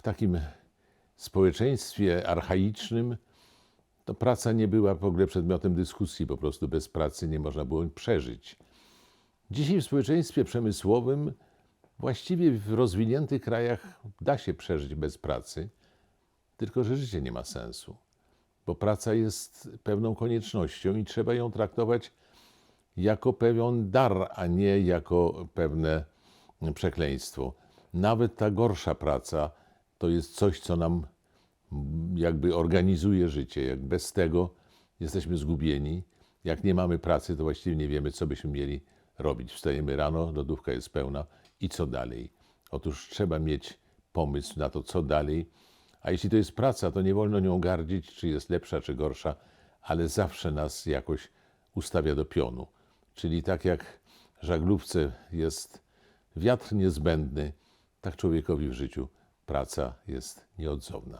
w takim społeczeństwie archaicznym to praca nie była w ogóle przedmiotem dyskusji, po prostu bez pracy nie można było przeżyć. Dzisiaj w społeczeństwie przemysłowym właściwie w rozwiniętych krajach da się przeżyć bez pracy, tylko że życie nie ma sensu, bo praca jest pewną koniecznością i trzeba ją traktować jako pewien dar, a nie jako pewne przekleństwo. Nawet ta gorsza praca to jest coś, co nam jakby organizuje życie. Jak bez tego jesteśmy zgubieni. Jak nie mamy pracy, to właściwie nie wiemy, co byśmy mieli robić. Wstajemy rano, lodówka jest pełna i co dalej? Otóż trzeba mieć pomysł na to, co dalej. A jeśli to jest praca, to nie wolno nią gardzić, czy jest lepsza, czy gorsza, ale zawsze nas jakoś ustawia do pionu. Czyli tak jak żaglówce jest wiatr niezbędny, tak człowiekowi w życiu praca jest nieodzowna.